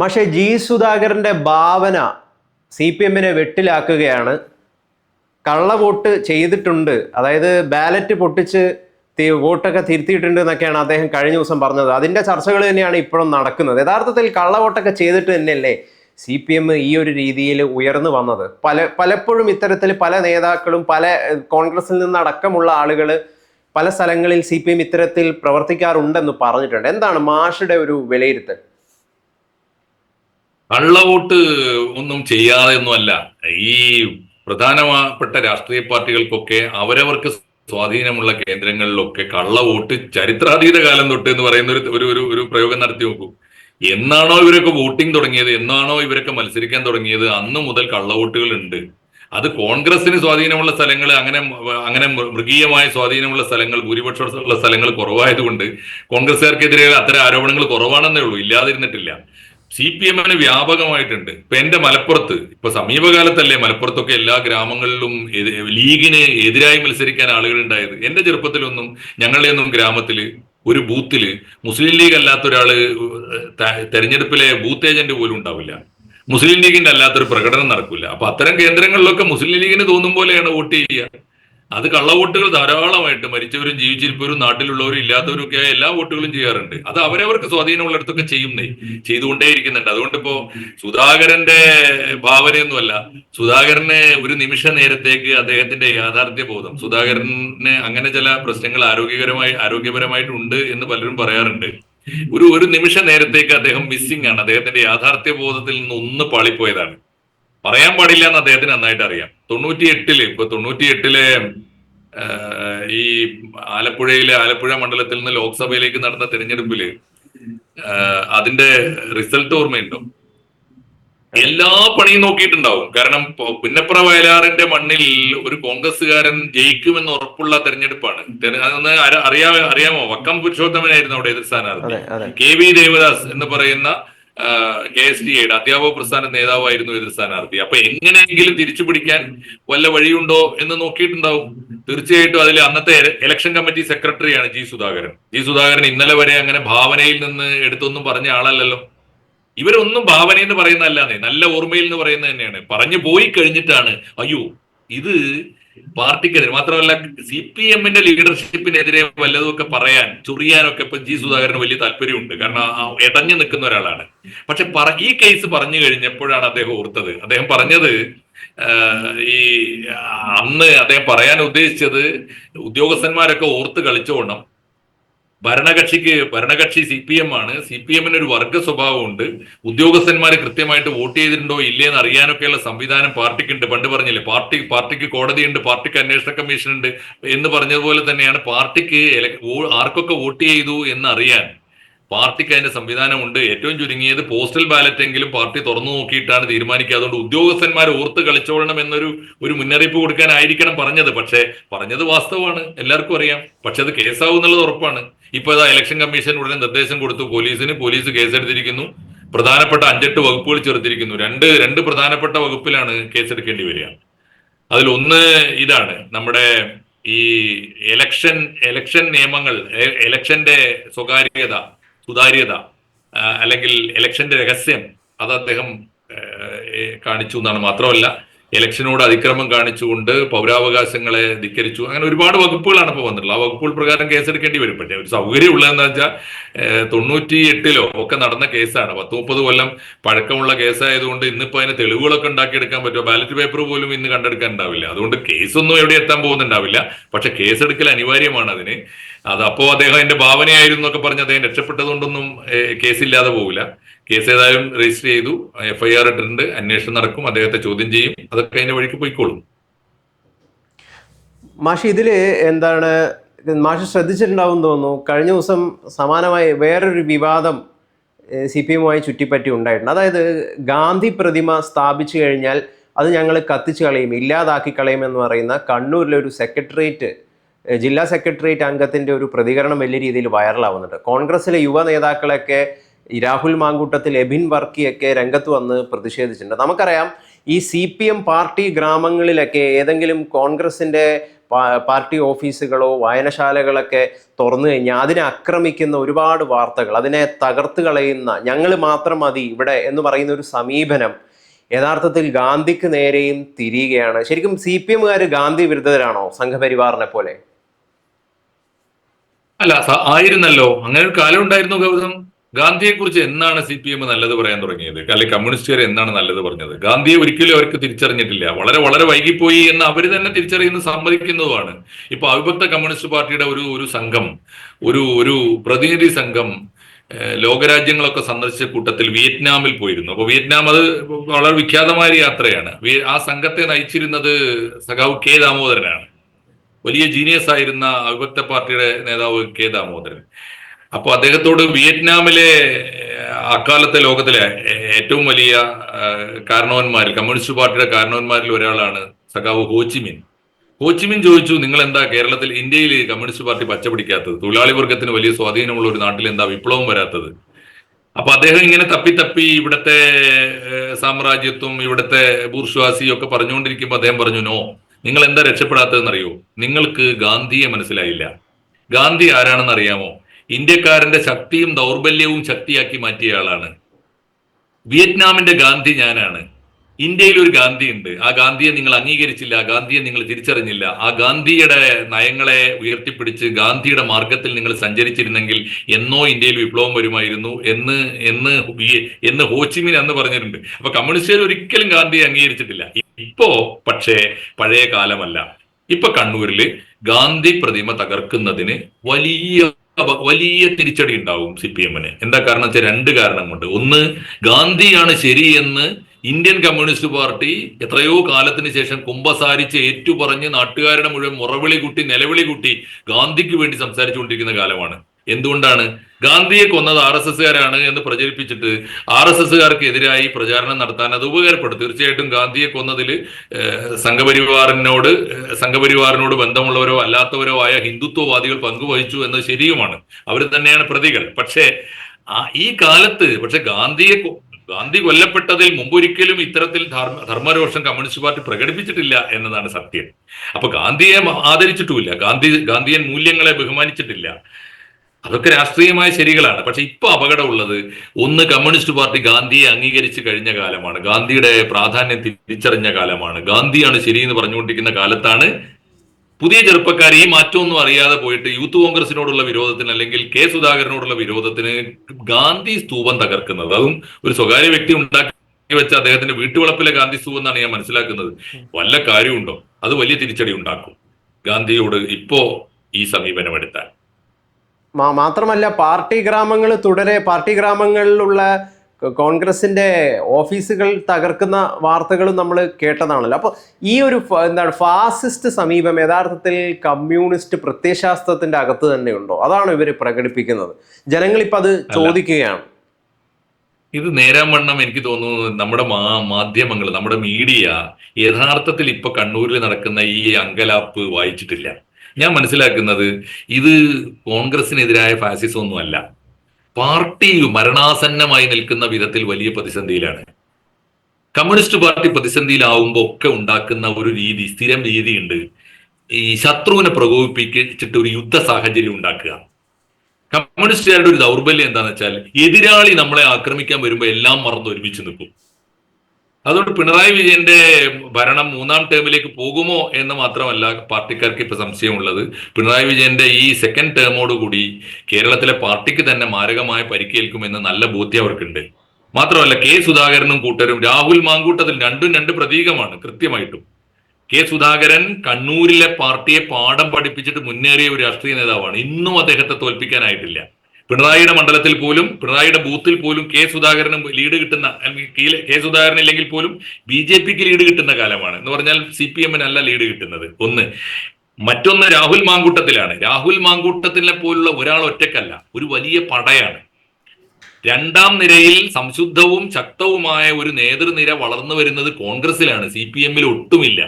പക്ഷേ ജി സുധാകരന്റെ ഭാവന C P എമ്മിനെ വെട്ടിലാക്കുകയാണ്. കള്ളവോട്ട് ചെയ്തിട്ടുണ്ട്. അതായത് ബാലറ്റ് പൊട്ടിച്ച് തീ വോട്ടൊക്കെ തിരുത്തിയിട്ടുണ്ട് എന്നൊക്കെയാണ് അദ്ദേഹം കഴിഞ്ഞ ദിവസം പറഞ്ഞത്. അതിന്റെ ചർച്ചകൾ തന്നെയാണ് ഇപ്പോഴും നടക്കുന്നത്. യഥാർത്ഥത്തിൽ കള്ളവോട്ടൊക്കെ ചെയ്തിട്ട് തന്നെയല്ലേ സി പി എം ഈ ഒരു രീതിയിൽ ഉയർന്നു വന്നത്? പല പലപ്പോഴും ഇത്തരത്തിൽ പല നേതാക്കളും പല കോൺഗ്രസിൽ നിന്നടക്കമുള്ള ആളുകൾ പല സ്ഥലങ്ങളിൽ സി പി എം ഇത്തരത്തിൽ പ്രവർത്തിക്കാറുണ്ടെന്ന് പറഞ്ഞിട്ടുണ്ട്. എന്താണ് മാഷയുടെ ഒരു വിലയിരുത്തൽ? കള്ളവോട്ട് ഒന്നും ചെയ്യാതെ ഒന്നുമല്ല ഈ പ്രധാനപ്പെട്ട രാഷ്ട്രീയ പാർട്ടികൾക്കൊക്കെ അവരവർക്ക് സ്വാധീനമുള്ള കേന്ദ്രങ്ങളിലൊക്കെ കള്ളവോട്ട് ചരിത്രാതീത കാലം തൊട്ട് എന്ന് പറയുന്ന ഒരു ഒരു ഒരു ഒരു പ്രയോഗം നടത്തി നോക്കൂ. എന്നാണോ ഇവരൊക്കെ വോട്ടിംഗ് തുടങ്ങിയത്? എന്നാണോ ഇവരൊക്കെ മത്സരിക്കാൻ തുടങ്ങിയത്? അന്ന് മുതൽ കള്ളവോട്ടുകൾ ഉണ്ട് അത് കോൺഗ്രസിന് സ്വാധീനമുള്ള സ്ഥലങ്ങൾ അങ്ങനെ അങ്ങനെ മൃഗീയമായ സ്വാധീനമുള്ള സ്ഥലങ്ങൾ ഭൂരിപക്ഷമുള്ള സ്ഥലങ്ങൾ കുറവായതുകൊണ്ട് കോൺഗ്രസുകാർക്കെതിരെ അത്തരം ആരോപണങ്ങൾ കുറവാണെന്നേ ഉള്ളൂ. ഇല്ലാതിരുന്നിട്ടില്ല. സി പി എമ്മിന് വ്യാപകമായിട്ടുണ്ട്. ഇപ്പൊ എന്റെ മലപ്പുറത്ത് ഇപ്പൊ സമീപകാലത്തല്ലേ മലപ്പുറത്തൊക്കെ എല്ലാ ഗ്രാമങ്ങളിലും ലീഗിന് എതിരായി മത്സരിക്കാൻ ആളുകൾ ഉണ്ടായത് എന്റെ ചെറുപ്പത്തിലൊന്നും ഞങ്ങളുടെ ഒന്നും ഗ്രാമത്തിൽ ഒരു ബൂത്തിൽ മുസ്ലിം ലീഗ് അല്ലാത്ത ഒരാൾ തെരഞ്ഞെടുപ്പിലെ ബൂത്ത് ഏജന്റ് പോലും ഉണ്ടാവില്ല. മുസ്ലിം ലീഗിന്റെ അല്ലാത്തൊരു പ്രകടനം നടക്കില്ല അപ്പൊ അത്തരം കേന്ദ്രങ്ങളിലൊക്കെ മുസ്ലിം ലീഗിന് തോന്നും പോലെയാണ് വോട്ട് ചെയ്യുക. അത് കള്ളവോട്ടുകൾ ധാരാളമായിട്ട് മരിച്ചവരും ജീവിച്ചിരിപ്പവരും നാട്ടിലുള്ളവരും ഇല്ലാത്തവരും ഒക്കെ എല്ലാ വോട്ടുകളും ചെയ്യാറുണ്ട്. അത് അവരവർക്ക് സ്വാധീനമുള്ളിടത്തൊക്കെ ചെയ്യുന്നേ ചെയ്തുകൊണ്ടേയിരിക്കുന്നുണ്ട്. അതുകൊണ്ട് ഇപ്പോ സുധാകരന്റെ ഭാവനയൊന്നുമല്ല. സുധാകരനെ ഒരു നിമിഷ നേരത്തേക്ക് അദ്ദേഹത്തിന്റെ യാഥാർത്ഥ്യ ബോധം സുധാകരന് അങ്ങനെ ചില പ്രശ്നങ്ങൾ ആരോഗ്യകരമായി ആരോഗ്യപരമായിട്ടുണ്ട് എന്ന് പലരും പറയാറുണ്ട്. ഒരു ഒരു നിമിഷ നേരത്തേക്ക് അദ്ദേഹം മിസ്സിംഗ് ആണ്. അദ്ദേഹത്തിന്റെ യാഥാർത്ഥ്യ ബോധത്തിൽ നിന്ന് ഒന്ന് പാളിപ്പോയതാണ്. പറയാൻ പാടില്ല എന്ന് അദ്ദേഹത്തിന് നന്നായിട്ട് അറിയാം. തൊണ്ണൂറ്റി എട്ടിൽ ഇപ്പൊ തൊണ്ണൂറ്റി എട്ടിലെ ഈ ആലപ്പുഴയിലെ ആലപ്പുഴ മണ്ഡലത്തിൽ നിന്ന് ലോക്സഭയിലേക്ക് നടന്ന തെരഞ്ഞെടുപ്പിൽ അതിന്റെ റിസൾട്ട് ഓർമ്മയുണ്ടോ? എല്ലാ പണിയും നോക്കിയിട്ടുണ്ടാവും. കാരണം പുന്നപ്ര വയലാറിന്റെ മണ്ണിൽ ഒരു കോൺഗ്രസ്സുകാരൻ ജയിക്കുമെന്ന് ഉറപ്പുള്ള തെരഞ്ഞെടുപ്പാണ്. അതൊന്ന് അറിയാ അറിയാമോ? വക്കം പുരുഷോത്തമനായിരുന്നു അവിടെ എതിർ സ്ഥാനാർത്ഥി. കെ വി ദേവദാസ് എന്ന് പറയുന്ന കെ എസ് ഡി എയുടെ അധ്യാപക പ്രസ്ഥാന നേതാവായിരുന്നു എതിർ സ്ഥാനാർത്ഥി. അപ്പൊ എങ്ങനെയെങ്കിലും തിരിച്ചു പിടിക്കാൻ വല്ല വഴിയുണ്ടോ എന്ന് നോക്കിയിട്ടുണ്ടാവും. തീർച്ചയായിട്ടും അതിൽ അന്നത്തെ ഇലക്ഷൻ കമ്മിറ്റി സെക്രട്ടറിയാണ് ജി സുധാകരൻ. ജി സുധാകരൻ ഇന്നലെ വരെ അങ്ങനെ ഭാവനയിൽ നിന്ന് എടുത്തൊന്നും പറഞ്ഞ ആളല്ലല്ലോ. ഇവരൊന്നും ഭാവന എന്ന് പറയുന്നതല്ലാന്നേ നല്ല ഓർമ്മയിൽ എന്ന് പറയുന്നത് തന്നെയാണ്. പറഞ്ഞു പോയി കഴിഞ്ഞിട്ടാണ് അയ്യോ ഇത് പാർട്ടിക്കെതിരെ. മാത്രമല്ല സി പി എമ്മിന്റെ ലീഡർഷിപ്പിനെതിരെ വല്ലതും ഒക്കെ പറയാൻ ചൊറിയാനൊക്കെ ഇപ്പൊ ജി സുധാകരന് വലിയ താല്പര്യമുണ്ട്. കാരണം ഇടഞ്ഞു നിൽക്കുന്ന ഒരാളാണ്. പക്ഷെ ഈ കേസ് പറഞ്ഞു കഴിഞ്ഞപ്പോഴാണ് അദ്ദേഹം ഓർത്തത്. അദ്ദേഹം പറഞ്ഞത് ഈ അന്ന് അദ്ദേഹം പറയാൻ ഉദ്ദേശിച്ചത് ഉദ്യോഗസ്ഥന്മാരൊക്കെ ഓർത്ത് കളിച്ചോണം. ഭരണകക്ഷിക്ക് ഭരണകക്ഷി സി പി എം ആണ്. സി പി എമ്മിന് ഒരു വർഗ സ്വഭാവമുണ്ട്. ഉദ്യോഗസ്ഥന്മാർ കൃത്യമായിട്ട് വോട്ട് ചെയ്തിട്ടുണ്ടോ ഇല്ലേ എന്ന് അറിയാനൊക്കെയുള്ള സംവിധാനം പാർട്ടിക്കുണ്ട്. പണ്ട് പറഞ്ഞില്ലേ പാർട്ടി പാർട്ടിക്ക് കോടതിയുണ്ട് പാർട്ടിക്ക് അന്വേഷണ കമ്മീഷൻ ഉണ്ട് എന്ന് പറഞ്ഞതുപോലെ തന്നെയാണ് പാർട്ടിക്ക് ആർക്കൊക്കെ വോട്ട് ചെയ്തു എന്ന് അറിയാൻ പാർട്ടിക്ക് അതിന്റെ സംവിധാനമുണ്ട്. ഏറ്റവും ചുരുങ്ങിയത് പോസ്റ്റൽ ബാലറ്റ് എങ്കിലും പാർട്ടി തുറന്നു നോക്കിയിട്ടാണ് തീരുമാനിക്കുക. അതുകൊണ്ട് ഉദ്യോഗസ്ഥന്മാർ ഓർത്ത് കളിച്ചോളണം എന്നൊരു ഒരു മുന്നറിയിപ്പ് കൊടുക്കാനായിരിക്കണം പറഞ്ഞത്. പക്ഷേ പറഞ്ഞത് വാസ്തവമാണ്. എല്ലാവർക്കും അറിയാം. പക്ഷെ അത് കേസാവും എന്നുള്ളത് ഉറപ്പാണ്. ഇപ്പൊ ഇതാ ഇലക്ഷൻ കമ്മീഷൻ ഉടനെ നിർദ്ദേശം കൊടുത്തു. പോലീസിന് പോലീസ് കേസെടുത്തിരിക്കുന്നു. പ്രധാനപ്പെട്ട അഞ്ചെട്ട് വകുപ്പുകൾ ചേർത്തിരിക്കുന്നു രണ്ട് രണ്ട് പ്രധാനപ്പെട്ട വകുപ്പിലാണ് കേസെടുക്കേണ്ടി വരിക. അതിൽ ഒന്ന് ഇതാണ് നമ്മുടെ ഈ എലക്ഷൻ എലക്ഷൻ നിയമങ്ങൾ എലക്ഷന്റെ സ്വകാര്യത സുതാര്യത അല്ലെങ്കിൽ ഇലക്ഷന്റെ രഹസ്യം അത് അദ്ദേഹം കാണിച്ചു എന്നാണ് മാത്രമല്ല ഇലക്ഷനോട് അതിക്രമം കാണിച്ചുകൊണ്ട് പൗരാവകാശങ്ങളെ ധിക്കരിച്ചു. അങ്ങനെ ഒരുപാട് വകുപ്പുകളാണ് ഇപ്പോൾ വന്നിട്ടുള്ളത്. ആ വകുപ്പുകൾ പ്രകാരം കേസെടുക്കേണ്ടി വരും. പക്ഷേ ഒരു സൗകര്യം ഉള്ളതെന്ന് വെച്ചാൽ തൊണ്ണൂറ്റി എട്ടിലോ ഒക്കെ നടന്ന കേസാണ്. പത്ത് മുപ്പത് കൊല്ലം പഴക്കമുള്ള കേസായതുകൊണ്ട് ഇന്നിപ്പോൾ അതിന് തെളിവുകളൊക്കെ ഉണ്ടാക്കിയെടുക്കാൻ പറ്റുമോ? ബാലറ്റ് പേപ്പർ പോലും ഇന്ന് കണ്ടെടുക്കാൻ ഉണ്ടാവില്ല അതുകൊണ്ട് കേസൊന്നും എവിടെ എത്താൻ പോകുന്നുണ്ടാവില്ല. പക്ഷെ കേസെടുക്കൽ അനിവാര്യമാണ് അതിന്. അത് അപ്പോൾ അദ്ദേഹം എന്റെ ഭാവനയായിരുന്നു എന്നൊക്കെ പറഞ്ഞ് അദ്ദേഹം രക്ഷപ്പെട്ടതുകൊണ്ടൊന്നും കേസില്ലാതെ പോകില്ല കേസ് ഏതായാലും രജിസ്റ്റർ ചെയ്തു. എഫ്ഐആർ ഇട്ടിട്ടുണ്ട്. അന്വേഷണം നടക്കും. അദ്ദേഹത്തെ ചോദ്യം ചെയ്യും. അതൊക്കെ അതിന്റെ വഴിക്ക് പോയിക്കോളും. മാഷി ഇതിൽ എന്താണ് മാഷ് ശ്രദ്ധിച്ചിട്ടുണ്ടാവും തോന്നുന്നു. കഴിഞ്ഞ ദിവസം സമാനമായി വേറൊരു വിവാദം സി പി എമ്മുമായി ചുറ്റിപ്പറ്റി ഉണ്ടായിട്ടുണ്ട്. അതായത് ഗാന്ധി പ്രതിമ സ്ഥാപിച്ചു കഴിഞ്ഞാൽ അത് ഞങ്ങൾ കത്തിച്ചു കളയും ഇല്ലാതാക്കി കളയും എന്ന് പറയുന്ന കണ്ണൂരിലെ ഒരു സെക്രട്ടേറിയറ്റ് ജില്ലാ സെക്രട്ടേറിയറ്റ് അംഗത്തിന്റെ ഒരു പ്രതികരണം വലിയ രീതിയിൽ വൈറലാവുന്നുണ്ട്. കോൺഗ്രസിലെ യുവ നേതാക്കളൊക്കെ ഈ രാഹുൽ മാങ്കൂട്ടത്തിൽ എബിൻ വർക്കിയൊക്കെ രംഗത്ത് വന്ന് പ്രതിഷേധിച്ചിട്ടുണ്ട്. നമുക്കറിയാം ഈ സി പി എം പാർട്ടി ഗ്രാമങ്ങളിലൊക്കെ ഏതെങ്കിലും കോൺഗ്രസിന്റെ പാർട്ടി ഓഫീസുകളോ വായനശാലകളൊക്കെ തുറന്നു കഴിഞ്ഞാൽ അതിനെ ആക്രമിക്കുന്ന ഒരുപാട് വാർത്തകൾ അതിനെ തകർത്ത് കളയുന്ന ഞങ്ങൾ മാത്രം മതി ഇവിടെ എന്ന് പറയുന്ന ഒരു സമീപനം യഥാർത്ഥത്തിൽ ഗാന്ധിക്ക് നേരെയും തിരിയുകയാണ്. ശരിക്കും സി പി എമ്മുകാർ ഗാന്ധി വിരുദ്ധരാണോ സംഘപരിവാറിനെ പോലെ? അല്ല ആയിരുന്നല്ലോ. അങ്ങനെ ഒരു കാലം ഉണ്ടായിരുന്നു ഗൗതം. ഗാന്ധിയെ കുറിച്ച് എന്നാണ് സി പി എം നല്ലത് പറയാൻ തുടങ്ങിയത്? അല്ലെങ്കിൽ കമ്മ്യൂണിസ്റ്റുകാർ എന്നാണ് നല്ലത് പറഞ്ഞത്? ഗാന്ധിയെ ഒരിക്കലും അവർക്ക് തിരിച്ചറിഞ്ഞിട്ടില്ല. വളരെ വളരെ വൈകിപ്പോയി എന്ന് അവർ തന്നെ തിരിച്ചറിയുന്ന സമ്മതിക്കുന്നതുമാണ്. ഇപ്പൊ അവിഭക്ത കമ്മ്യൂണിസ്റ്റ് പാർട്ടിയുടെ ഒരു ഒരു സംഘം ഒരു ഒരു പ്രതിനിധി സംഘം ലോകരാജ്യങ്ങളൊക്കെ സന്ദർശിച്ച കൂട്ടത്തിൽ വിയറ്റ്നാമിൽ പോയിരുന്നു. അപ്പൊ വിയറ്റ്നാം അത് വളരെ വിഖ്യാതമായ യാത്രയാണ്. ആ സംഘത്തെ നയിച്ചിരുന്നത് സഖാവ് കെ ദാമോദരനാണ്. വലിയ ജീനിയസ് ആയിരുന്ന അവിഭക്ത പാർട്ടിയുടെ നേതാവ് കെ ദാമോദരൻ. അപ്പൊ അദ്ദേഹത്തോട് വിയറ്റ്നാമിലെ അക്കാലത്തെ ലോകത്തിലെ ഏറ്റവും വലിയ കാരണവന്മാർ കമ്മ്യൂണിസ്റ്റ് പാർട്ടിയുടെ കാരണവന്മാരിൽ ഒരാളാണ് സഖാവ് ഹോച്ചിമിൻ ഹോച്ചിമിൻ ചോദിച്ചു നിങ്ങൾ എന്താ കേരളത്തിൽ ഇന്ത്യയിൽ കമ്മ്യൂണിസ്റ്റ് പാർട്ടി പച്ചപിടിക്കാത്തത്? തൊഴിലാളി വർഗത്തിന് വലിയ സ്വാധീനമുള്ള ഒരു നാട്ടിൽ എന്താ വിപ്ലവം വരാത്തത്? അപ്പൊ അദ്ദേഹം ഇങ്ങനെ തപ്പി തപ്പി ഇവിടുത്തെ സാമ്രാജ്യത്വം ഇവിടുത്തെ ബൂർഷ്വാസിയും ഒക്കെ പറഞ്ഞുകൊണ്ടിരിക്കുമ്പോൾ അദ്ദേഹം പറഞ്ഞു നോ നിങ്ങൾ എന്താ രക്ഷപ്പെടാത്തതെന്നറിയോ? നിങ്ങൾക്ക് ഗാന്ധിയെ മനസ്സിലായില്ല. ഗാന്ധി ആരാണെന്ന് അറിയാമോ? ഇന്ത്യക്കാരന്റെ ശക്തിയും ദൗർബല്യവും ശക്തിയാക്കി മാറ്റിയ ആളാണ് വിയറ്റ്നാമിന്റെ ഗാന്ധി ഞാനാണ്. ഇന്ത്യയിൽ ഒരു ഗാന്ധി ഉണ്ട് ആ ഗാന്ധിയെ നിങ്ങൾ അംഗീകരിച്ചില്ല ആ ഗാന്ധിയെ നിങ്ങൾ തിരിച്ചറിഞ്ഞില്ല. ആ ഗാന്ധിയുടെ നയങ്ങളെ ഉയർത്തിപ്പിടിച്ച് ഗാന്ധിയുടെ മാർഗത്തിൽ നിങ്ങൾ സഞ്ചരിച്ചിരുന്നെങ്കിൽ എന്നോ ഇന്ത്യയിൽ വിപ്ലവം വരുമായിരുന്നു എന്ന് എന്ന് എന്ന് ഹോച്ചിമിൻ എന്ന് പറഞ്ഞിട്ടുണ്ട്. അപ്പൊ കമ്മ്യൂണിസ്റ്റുകാർ ഒരിക്കലും ഗാന്ധിയെ അംഗീകരിച്ചിട്ടില്ല. ഇപ്പോ പക്ഷേ പഴയ കാലമല്ല. ഇപ്പൊ കണ്ണൂരിൽ ഗാന്ധി പ്രതിമ തകർക്കുന്നതിന് വലിയ വലിയ തിരിച്ചടി ഉണ്ടാവും സി പി എമ്മിന്. എന്താ കാരണം വെച്ചാൽ രണ്ട് കാരണം കൊണ്ട്. ഒന്ന് ഗാന്ധിയാണ് ശരിയെന്ന് ഇന്ത്യൻ കമ്മ്യൂണിസ്റ്റ് പാർട്ടി എത്രയോ കാലത്തിന് ശേഷം കുമ്പസാരിച്ച് ഏറ്റുപറഞ്ഞ് നാട്ടുകാരുടെ മുഴുവൻ മുറവിളി കൂട്ടി നിലവിളി കൂട്ടി ഗാന്ധിക്ക് വേണ്ടി സംസാരിച്ചുകൊണ്ടിരിക്കുന്ന കാലമാണ്. എന്തുകൊണ്ടാണ്? ഗാന്ധിയെ കൊന്നത് ആർ എസ് എസ്സുകാരാണ് എന്ന് പ്രചരിപ്പിച്ചിട്ട് ആർ എസ് എസ്സുകാർക്ക് എതിരായി പ്രചാരണം നടത്താൻ അത് ഉപകാരപ്പെടും. തീർച്ചയായിട്ടും ഗാന്ധിയെ കൊന്നതിൽ സംഘപരിവാറിനോട് സംഘപരിവാറിനോട് ബന്ധമുള്ളവരോ അല്ലാത്തവരോ ആയ ഹിന്ദുത്വവാദികൾ പങ്കുവഹിച്ചു എന്നത് ശരിയുമാണ്. അവർ തന്നെയാണ് പ്രതികൾ. പക്ഷേ ഈ കാലത്ത് പക്ഷെ ഗാന്ധിയെ ഗാന്ധി കൊല്ലപ്പെട്ടതിൽ മുമ്പൊരിക്കലും ഇത്തരത്തിൽ ധർമ്മ ധർമ്മരോഷം കമ്മ്യൂണിസ്റ്റ് പാർട്ടി പ്രകടിപ്പിച്ചിട്ടില്ല എന്നതാണ് സത്യം. അപ്പൊ ഗാന്ധിയെ ആദരിച്ചിട്ടുമില്ല. ഗാന്ധി ഗാന്ധിയൻ മൂല്യങ്ങളെ ബഹുമാനിച്ചിട്ടില്ല. അതൊക്കെ രാഷ്ട്രീയമായ ശരികളാണ്. പക്ഷെ ഇപ്പൊ അപകടമുള്ളത് ഒന്ന് കമ്മ്യൂണിസ്റ്റ് പാർട്ടി ഗാന്ധിയെ അംഗീകരിച്ചു കഴിഞ്ഞ കാലമാണ്. ഗാന്ധിയുടെ പ്രാധാന്യം തിരിച്ചറിഞ്ഞ കാലമാണ്. ഗാന്ധിയാണ് ശരിയെന്ന് പറഞ്ഞുകൊണ്ടിരിക്കുന്ന കാലത്താണ് പുതിയ ചെറുപ്പക്കാർ ഈ മാറ്റമൊന്നും അറിയാതെ പോയിട്ട് യൂത്ത് കോൺഗ്രസിനോടുള്ള വിരോധത്തിന് അല്ലെങ്കിൽ കെ സുധാകരനോടുള്ള വിരോധത്തിന് ഗാന്ധി സ്തൂപം തകർക്കുന്നത്. അതും ഒരു സ്വകാര്യ വ്യക്തി ഉണ്ടാക്കി വെച്ച അദ്ദേഹത്തിന്റെ വീട്ടുവളപ്പിലെ ഗാന്ധി സ്തൂപം എന്നാണ് ഞാൻ മനസ്സിലാക്കുന്നത്. വല്ല കാര്യമുണ്ടോ? അത് വലിയ തിരിച്ചടി ഉണ്ടാക്കും. ഗാന്ധിയോട് ഇപ്പോ ഈ സമീപനം എടുത്താൽ മാത്രമല്ല പാർട്ടി ഗ്രാമങ്ങൾ തുടരെ പാർട്ടി ഗ്രാമങ്ങളിലുള്ള കോൺഗ്രസിന്റെ ഓഫീസുകൾ തകർക്കുന്ന വാർത്തകളും നമ്മൾ കേട്ടതാണല്ലോ. അപ്പോൾ ഈ ഒരു എന്താണ് ഫാസിസ്റ്റ് സമീപം യഥാർത്ഥത്തിൽ കമ്മ്യൂണിസ്റ്റ് പ്രത്യയശാസ്ത്രത്തിന്റെ അകത്ത് തന്നെ ഉണ്ടോ അതാണ് ഇവർ പ്രകടിപ്പിക്കുന്നത്. ജനങ്ങൾ ഇപ്പം അത് ചോദിക്കുകയാണ്. ഇത് നേരാൻ വണ്ണം എനിക്ക് തോന്നുന്നു നമ്മുടെ മാ മാധ്യമങ്ങൾ നമ്മുടെ മീഡിയ യഥാർത്ഥത്തിൽ ഇപ്പൊ കണ്ണൂരിൽ നടക്കുന്ന ഈ അങ്കലാപ്പ് വായിച്ചിട്ടില്ല. ഞാൻ മനസ്സിലാക്കുന്നത് ഇത് കോൺഗ്രസിനെതിരായ ഫാസിസം ഒന്നുമല്ല പാർട്ടി മരണാസന്നമായി നിൽക്കുന്ന വിധത്തിൽ വലിയ പ്രതിസന്ധിയിലാണ്. കമ്മ്യൂണിസ്റ്റ് പാർട്ടി പ്രതിസന്ധിയിലാവുമ്പോൾ ഒക്കെ ഉണ്ടാക്കുന്ന ഒരു രീതി സ്ഥിരം രീതിയുണ്ട്. ഈ ശത്രുവിനെ പ്രകോപിപ്പിച്ചിട്ട് ഒരു യുദ്ധ സാഹചര്യം ഉണ്ടാക്കുക. കമ്മ്യൂണിസ്റ്റുകാരുടെ ഒരു ദൗർബല്യം എന്താണെന്ന് വെച്ചാൽ എതിരാളി നമ്മളെ ആക്രമിക്കാൻ വരുമ്പോൾ എല്ലാം മറന്ന് ഒരുമിച്ച് നിൽക്കും. അതുകൊണ്ട് പിണറായി വിജയന്റെ ഭരണം മൂന്നാം ടേമിലേക്ക് പോകുമോ എന്ന് മാത്രമല്ല പാർട്ടിക്കാർക്ക് ഇപ്പൊ സംശയമുള്ളത്. പിണറായി വിജയന്റെ ഈ സെക്കൻഡ് ടേമോടുകൂടി കേരളത്തിലെ പാർട്ടിക്ക് തന്നെ മാരകമായ പരിക്കേൽക്കുമെന്ന് നല്ല ബോധ്യം അവർക്കുണ്ട്. മാത്രമല്ല കെ സുധാകരനും കൂട്ടരും രാഹുൽ മാങ്കൂട്ടത്തിൽ രണ്ടും രണ്ട് പ്രതീകമാണ് കൃത്യമായിട്ടും. കെ സുധാകരൻ കണ്ണൂരിലെ പാർട്ടിയെ പാഠം പഠിപ്പിച്ചിട്ട് മുന്നേറിയ ഒരു രാഷ്ട്രീയ നേതാവാണ്. ഇന്നും അദ്ദേഹത്തെ തോൽപ്പിക്കാനായിട്ടില്ല. പിണറായിയുടെ മണ്ഡലത്തിൽ പോലും പിണറായിയുടെ ബൂത്തിൽ പോലും കെ സുധാകരനും ലീഡ് കിട്ടുന്ന അല്ലെങ്കിൽ കെ സുധാകരൻ ഇല്ലെങ്കിൽ പോലും ബി ജെ പിക്ക് ലീഡ് കിട്ടുന്ന കാലമാണ്. എന്ന് പറഞ്ഞാൽ സി പി എമ്മിനല്ല ലീഡ് കിട്ടുന്നത്. ഒന്ന് മറ്റൊന്ന് രാഹുൽ മാങ്കൂട്ടത്തിലാണ്. രാഹുൽ മാങ്കൂട്ടത്തിനെ പോലുള്ള ഒരാൾ ഒറ്റക്കല്ല ഒരു വലിയ പടയാണ്. രണ്ടാം നിരയിൽ സംശുദ്ധവും ശക്തവുമായ ഒരു നേതൃനിര വളർന്നു വരുന്നത് കോൺഗ്രസിലാണ് സി പി എമ്മിൽ ഒട്ടുമില്ല.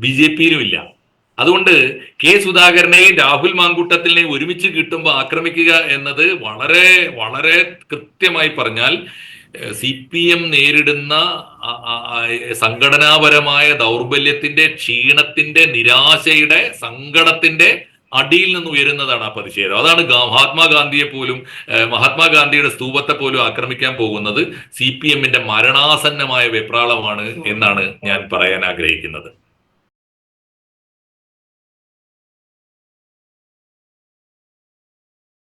ബി ജെ പിയിലും ഇല്ല. അതുകൊണ്ട് കെ സുധാകരനെയും രാഹുൽ മാങ്കൂട്ടത്തിനെയും ഒരുമിച്ച് കിട്ടുമ്പോൾ ആക്രമിക്കുക എന്നത് വളരെ വളരെ കൃത്യമായി പറഞ്ഞാൽ സി പി എം നേരിടുന്ന സംഘടനാപരമായ ദൗർബല്യത്തിന്റെ ക്ഷീണത്തിന്റെ നിരാശയുടെ സങ്കടത്തിന്റെ അടിയിൽ നിന്ന് ഉയരുന്നതാണ് ആ പ്രതിഷേധം. അതാണ് മഹാത്മാഗാന്ധിയെ പോലും മഹാത്മാഗാന്ധിയുടെ സ്തൂപത്തെ പോലും ആക്രമിക്കാൻ പോകുന്നത് സി പി എമ്മിന്റെ മരണാസന്നമായ വെപ്രാളമാണ് എന്നാണ് ഞാൻ പറയാൻ ആഗ്രഹിക്കുന്നത്.